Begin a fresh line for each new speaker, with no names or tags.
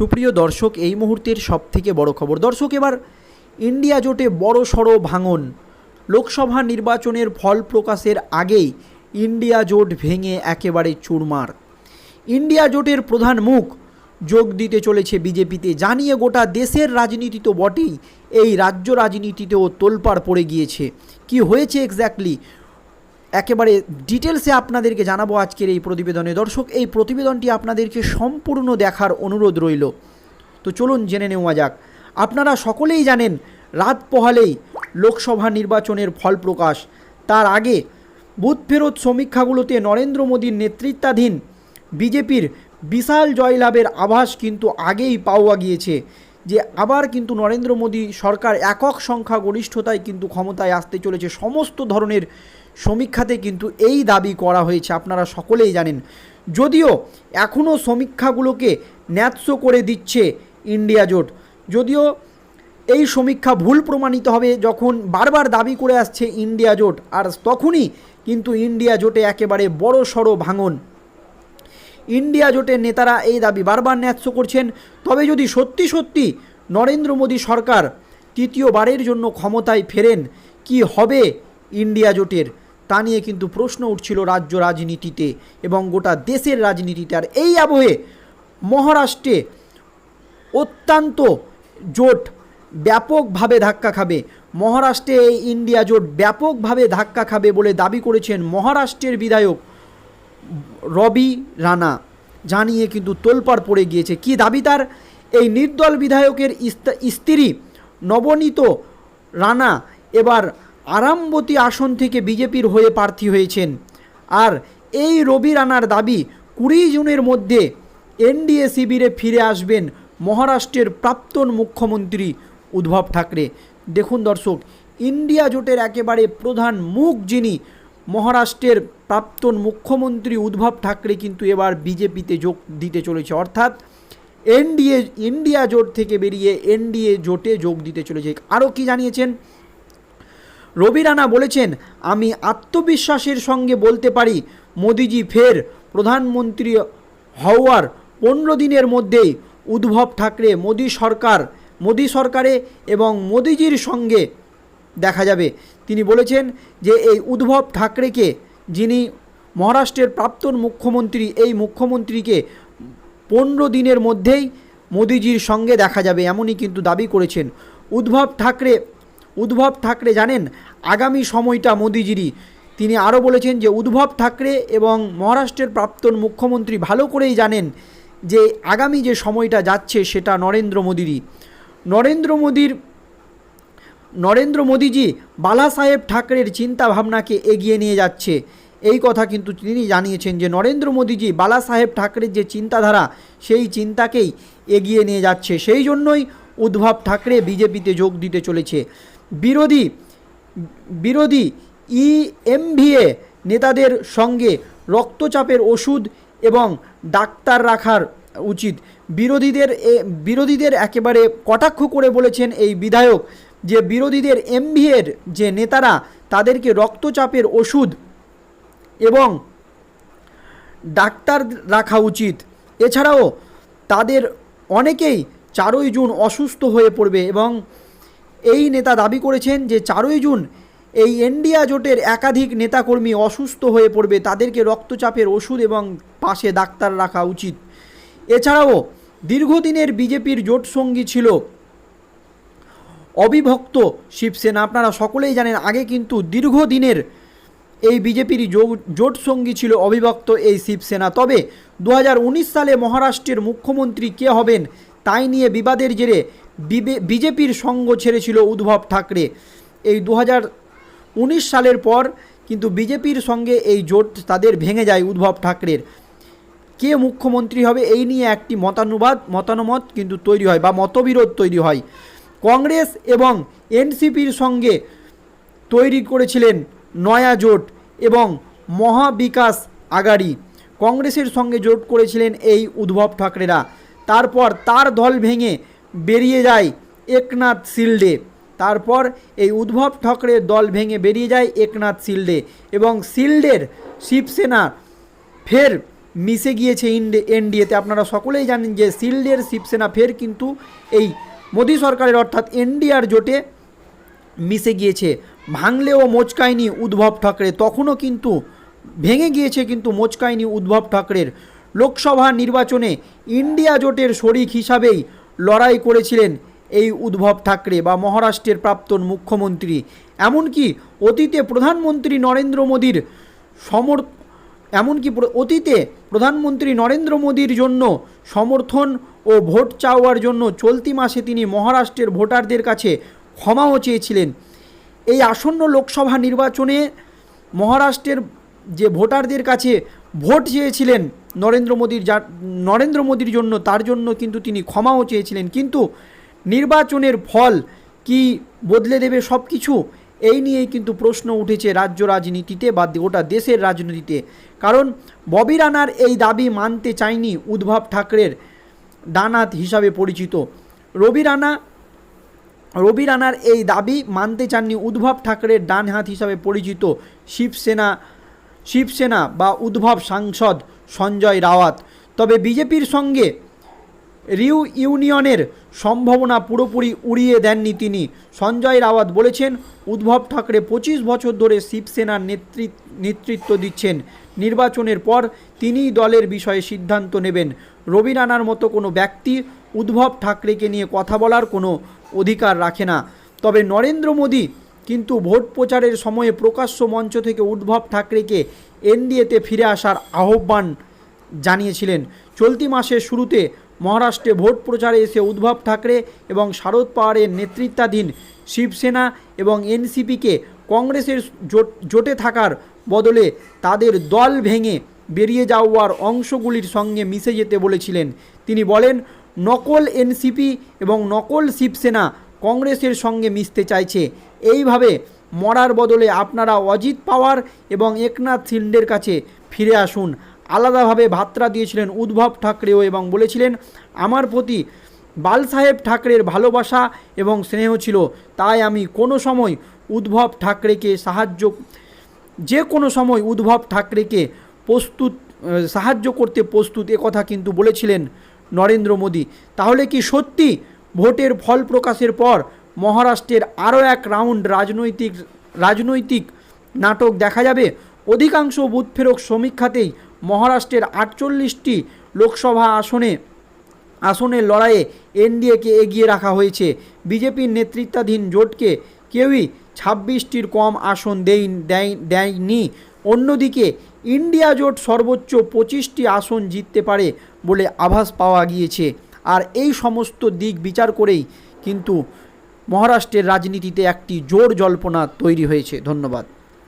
সুপ্রিয় দর্শক, এই মুহূর্তের সব থেকে বড় খবর। দর্শক, এবার ইন্ডিয়া জোটে বড় সড়ো ভাঙন। লোকসভা নির্বাচনের ফল প্রকাশের আগেই ইন্ডিয়া জোট ভেঙে একেবারে চুরমার। ইন্ডিয়া জোটের প্রধান মুখ যোগ দিতে চলেছে বিজেপিতে। জানিয়ে গোটা দেশের রাজনীতি তো বটেই, এই রাজ্য রাজনীতিতেও তোলপাড় পড়ে গিয়েছে। কি হয়েছে এক্স্যাক্টলি একেবারে ডিটেলসে আপনাদেরকে জানাব আজকের এই প্রতিবেদনে। দর্শক, এই প্রতিবেদনটি আপনাদেরকে সম্পূর্ণ দেখার অনুরোধ রইল। তো চলুন জেনে নেওয়া যাক। আপনারা সকলেই জানেন, রাত পোহালেই লোকসভা নির্বাচনের ফল প্রকাশ। তার আগে বুথ ফেরত সমীক্ষাগুলোতে নরেন্দ্র মোদীর নেতৃত্বাধীন বিজেপির বিশাল জয়লাভের আভাস কিন্তু আগেই পাওয়া গিয়েছে যে আবার কিন্তু নরেন্দ্র মোদী সরকার একক সংখ্যা গরিষ্ঠতায় কিন্তু ক্ষমতায় আসতে চলেছে। সমস্ত ধরনের সমীক্ষাতে কিন্তু এই দাবি করা হয়েছে, আপনারা সকলেই জানেন। যদিও এখনও সমীক্ষাগুলোকে ন্যায্য করে দিচ্ছে ইন্ডিয়া জোট। যদিও এই সমীক্ষা ভুল প্রমাণিত হবে যখন বারবার দাবি করে আসছে ইন্ডিয়া জোট, আর তখনই কিন্তু ইন্ডিয়া জোটে একেবারে বড় সড়ো ভাঙন। ইন্ডিয়া জোটের নেতারা এই দাবি বারবার ন্যায্য করছেন। তবে যদি সত্যি সত্যি নরেন্দ্র মোদী সরকার তৃতীয়বারের জন্য ক্ষমতায় ফেরেন, কি হবে ইন্ডিয়া জোটের। তা নিয়ে কিন্তু প্রশ্ন উঠছিল রাজ্য রাজনীতিতে এবং গোটা দেশের রাজনীতিতে। আর এই আবহে মহারাষ্ট্রে অত্যন্ত জোট ব্যাপকভাবে ধাক্কা খাবে। মহারাষ্ট্রে এই ইন্ডিয়া জোট ব্যাপকভাবে ধাক্কা খাবে বলে দাবি করেছেন মহারাষ্ট্রের বিধায়ক রবি রানা। জানিয়ে কিন্তু তোলপাড় পড়ে গিয়েছে। কি দাবি তার? এই নির্দল বিধায়কের স্ত্রী নবনীত রানা এবার আরামবতী আসন থেকে বিজেপির হয়ে প্রার্থী হয়েছেন। আর এই রবি রানার দাবি, কুড়ি জুনের মধ্যে এনডিএ শিবিরে ফিরে আসবেন মহারাষ্ট্রের প্রাক্তন মুখ্যমন্ত্রী উদ্ধব ঠাকরে। দেখুন দর্শক, ইন্ডিয়া জোটের একেবারে প্রধান মুখ যিনি মহারাষ্ট্রের প্রাক্তন মুখ্যমন্ত্রী উদ্ধব ঠাকরে কিন্তু এবার বিজেপিতে যোগ দিতে চলেছে। অর্থাৎ এনডিএ, ইন্ডিয়া জোট থেকে বেরিয়ে এনডিএ জোটে যোগ দিতে চলেছে। আরও কি জানিয়েছেন? রবি রানা বলেছেন, আমি আত্মবিশ্বাসের সঙ্গে বলতে পারি, মোদিজি ফের প্রধানমন্ত্রী হওয়ার পনেরো দিনের মধ্যেই উদ্ভব ঠাকরে মোদি সরকার, মোদি সরকারে এবং মোদিজির সঙ্গে দেখা যাবে। তিনি বলেছেন যে, এই উদ্ভব ঠাকরেকে, যিনি মহারাষ্ট্রের প্রাক্তন মুখ্যমন্ত্রী, এই মুখ্যমন্ত্রীকে পনেরো দিনের মধ্যেই মোদিজির সঙ্গে দেখা যাবে, এমনই কিন্তু দাবি করেছেন। উদ্ভব ঠাকরে উদ্ধব ঠাকরে জানেন, আগামী সময়টা মোদিজিরই। তিনি আরও বলেছেন যে উদ্ভব ঠাকরে এবং মহারাষ্ট্রের প্রাক্তন মুখ্যমন্ত্রী ভালো করেই জানেন যে, আগামী যে সময়টা যাচ্ছে সেটা নরেন্দ্র মোদিরই। নরেন্দ্র মোদির, নরেন্দ্র মোদীজি বালা সাহেব ঠাকরের চিন্তা ভাবনাকে এগিয়ে নিয়ে যাচ্ছে। এই কথা কিন্তু তিনি জানিয়েছেন যে, নরেন্দ্র মোদীজি বালা সাহেব ঠাকরের যে চিন্তাধারা, সেই চিন্তাকেই এগিয়ে নিয়ে যাচ্ছে। সেই জন্যই উদ্ধব ঠাকরে বিজেপিতে যোগ দিতে চলেছে। বিরোধী বিরোধী ইএমভিএ নেতাদের সঙ্গে রক্তচাপের ওষুধ এবং ডাক্তার রাখার উচিত। বিরোধীদের বিরোধীদের একেবারে কটাক্ষ করে বলেছেন এই বিধায়ক যে বিরোধীদের এমভিএর যে নেতারা তাদেরকে রক্তচাপের ওষুধ এবং ডাক্তার রাখা উচিত। এছাড়াও তাদের অনেকেই চারই জুন অসুস্থ হয়ে পড়বে এবং এই নেতা দাবি করেছেন যে চারই জুন এই ইন্ডিয়া জোটের একাধিক নেতাকর্মী অসুস্থ হয়ে পড়বে। তাদেরকে রক্তচাপের ওষুধ এবং পাশে ডাক্তার রাখা উচিত। এছাড়াও দীর্ঘদিনের বিজেপির জোট সঙ্গী ছিল অবিভক্ত শিবসেনা। আপনারা সকলেই জানেন, আগে কিন্তু দীর্ঘদিনের এই বিজেপির জোট সঙ্গী ছিল অবিভক্ত এই শিবসেনা। তবে দু হাজার উনিশ সালে মহারাষ্ট্রের মুখ্যমন্ত্রী কে হবেন তাই নিয়ে বিবাদের জেরে বিজেপির সঙ্গ ছেড়েছিল উদ্ভব ঠাকরে। এই দু সালের পর কিন্তু বিজেপির সঙ্গে এই জোট তাদের ভেঙে যায় উদ্ভব ঠাকরের। কে মুখ্যমন্ত্রী হবে এই নিয়ে একটি মতানুবাদ, মতানুমত কিন্তু তৈরি হয় বা মতবিরোধ তৈরি হয়। কংগ্রেস এবং এনসিপির সঙ্গে তৈরি করেছিলেন নয়া জোট এবং মহাবিকাশ আগাড়ি কংগ্রেসের সঙ্গে জোট করেছিলেন এই উদ্ভব ঠাকরেরা। তারপর তার দল ভেঙে বেরিয়ে যায় একনাথ শিল্ডে। তারপর এই উদ্ভব ঠাকরের দল ভেঙে বেরিয়ে যায় একনাথ শিল্ডে এবং শিল্ডের শিবসেনা ফের মিশে গিয়েছে ইন্ডে, এনডিএতে। আপনারা সকলেই জানেন যে শিল্ডের শিবসেনা ফের কিন্তু এই মোদী সরকারের অর্থাৎ এনডিআর জোটে মিশে গিয়েছে। ভাঙলেও মোচকায়নি উদ্ভব ঠাকরে, তখনও কিন্তু ভেঙে গিয়েছে কিন্তু মোচকায়নি উদ্ভব ঠাকরের লোকসভা নির্বাচনে ইন্ডিয়া জোটের শরিক হিসাবেই লড়াই করেছিলেন এই উদ্ভব ঠাকরে বা মহারাষ্ট্রের প্রাক্তন মুখ্যমন্ত্রী। এমনকি অতীতে প্রধানমন্ত্রী নরেন্দ্র মোদীর সমর এমনকি অতীতে প্রধানমন্ত্রী নরেন্দ্র মোদীর জন্য সমর্থন ও ভোট চাওয়ার জন্য চলতি মাসে তিনি মহারাষ্ট্রের ভোটারদের কাছে ক্ষমাও চেয়েছিলেন। এই আসন্ন লোকসভা নির্বাচনে মহারাষ্ট্রের যে ভোটারদের কাছে ভোট চেয়েছিলেন নরেন্দ্র মোদীর যা, নরেন্দ্র মোদীর জন্য, তার জন্য কিন্তু তিনি ক্ষমাও চেয়েছিলেন। কিন্তু নির্বাচনের ফল কি বদলে দেবে সব কিছু এই নিয়েই কিন্তু প্রশ্ন উঠেছে রাজ্য রাজনীতিতে বা গোটা দেশের রাজনীতিতে। কারণ ববি রানার এই দাবি মানতে চায়নি উদ্ভব ঠাকরের ডানাত হিসাবে পরিচিত। রবি রানা, রবি রানার এই দাবি মানতে চাননি উদ্ভব ঠাকরের ডান হাত হিসাবে পরিচিত শিবসেনা শিবসেনা বা উদ্ভব সাংসদ সঞ্জয় রাওয়াত। তবে বিজেপির সঙ্গে রিউ ইউনিয়নের সম্ভাবনা পুরোপুরি উড়িয়ে দেননি তিনি। সঞ্জয় রাওয়াত বলেছেন, উদ্ভব ঠাকরে পঁচিশ বছর ধরে শিবসেনার নেতৃত্ব নেতৃত্ব দিচ্ছেন। নির্বাচনের পর তিনিই দলের বিষয়ে সিদ্ধান্ত নেবেন। রবি রানার মতো কোনো ব্যক্তি উদ্ভব ঠাকরেকে নিয়ে কথা বলার কোনো অধিকার রাখে না। তবে নরেন্দ্র মোদী কিন্তু ভোট প্রচারের সময়ে প্রকাশ্য মঞ্চ থেকে উদ্ভব ঠাকরেকে এনডিএতে ফিরে আসার আহ্বান জানিয়েছিলেন। চলতি মাসের শুরুতে মহারাষ্ট্রে ভোট প্রচারে এসে উদ্ভব ঠাকরে এবং শারদ পাওয়ারের নেতৃত্বাধীন শিবসেনা এবং এনসিপিকে কংগ্রেসের জোট- থাকার বদলে তাদের দল ভেঙে বেরিয়ে যাওয়ার অংশগুলির সঙ্গে মিশে যেতে বলেছিলেন। তিনি বলেন, নকল এনসিপি এবং নকল শিবসেনা কংগ্রেসের সঙ্গে মিশতে চাইছে। এইভাবে মরার বদলে আপনারা অজিত পাওয়ার এবং একনাথ শিন্ডের কাছে ফিরে আসুন। আলাদাভাবে ভাত্রা দিয়েছিলেন উদ্ভব ঠাকরেও এবং বলেছিলেন, আমার প্রতি বালসাহেব ঠাকরের ভালোবাসা এবং স্নেহ ছিল, তাই আমি কোনো সময় উদ্ভব ঠাকরেকে সাহায্য, যে কোনো সময় উদ্ভব ঠাকরেকে প্রস্তুত, সাহায্য করতে প্রস্তুত কথা কিন্তু বলেছিলেন নরেন্দ্র মোদী। তাহলে কি সত্যি ভোটের ফল প্রকাশের পর মহারাষ্ট্রের আরও এক রাউন্ড রাজনৈতিক রাজনৈতিক নাটক দেখা যাবে। অধিকাংশ বুথ ফেরক সমীক্ষাতেই মহারাষ্ট্রের আটচল্লিশটি লোকসভা আসনে আসনের লড়াইয়ে এনডিএকে এগিয়ে রাখা হয়েছে। বিজেপির নেতৃত্বাধীন জোটকে কেউই ছাব্বিশটির কম আসন দেই দেয় দেয়নি। অন্যদিকে ইন্ডিয়া জোট সর্বোচ্চ পঁচিশটি আসন জিততে পারে বলে আভাস পাওয়া গিয়েছে। আর এই সমস্ত দিক বিচার করেই কিন্তু মহারাষ্ট্রের রাজনীতিতে একটি জোর জল্পনা তৈরি হয়েছে। ধন্যবাদ।